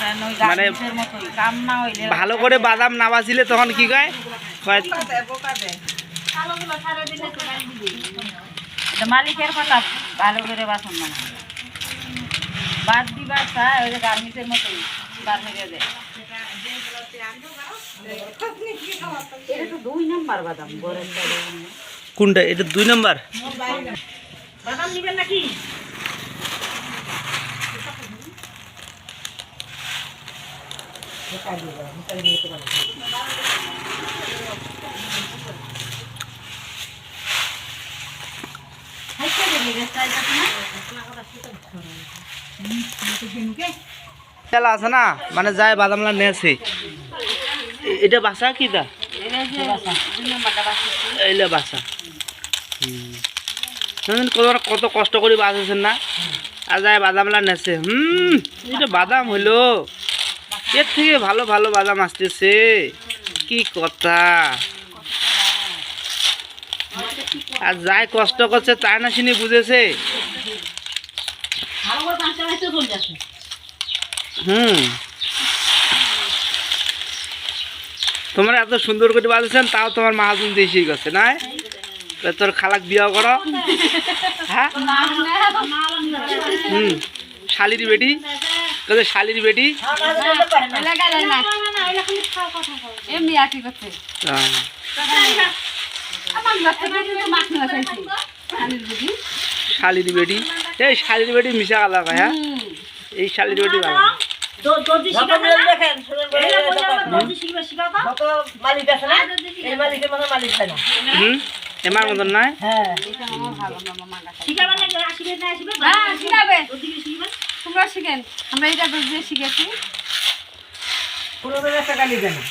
মানে গাছের মতোই কাম না হইলে ভালো করে বাদাম না বাছিলে তখন কি কয়? মালিকের কথা ভালো করে বাসন মানে বাদ দিবার ওই যে গার্মেন্টের মতোই বার হয়ে দেয় এটা দুই নাম্বার বাদাম গরম বাদাম। কোনটা? এটা দুই নম্বর? বাদাম নিবেন নাকি? তেল আছে না? মানে যায় বাদামলা নেছে এটা বাসা কি দা এইলে বাসা। কত কষ্ট করে বাঁচেছেন না? আর যায় বাদামলা নেছে হুম এটা বাদাম হইল। এর থেকে ভালো ভালো বাদাম আসতেছে। কি কথা? আর যাই কষ্ট করছে তাই না শুনি বুঝেছে? হুম। তোমার এত সুন্দর করে বাজেছেন তাও তোমার মাহাজন দেশি গেছে না তোর খালাক বিয়া করো। হ্যাঁ? হুম। শালির বেটি? তোদের শালির বেটি? এমনি একই শালির বেটি? এই শালির বেটি মিশা আলাদা কয়, হ্যাঁ? এই শালির বেটি ভালো। হুম? এমার মতন নয়? হ্যাঁ। শিখাবে। তোমরা শিখেন আমরা এটা বুঝিয়ে শিখেছি। কোনো একটা গালি দেয় না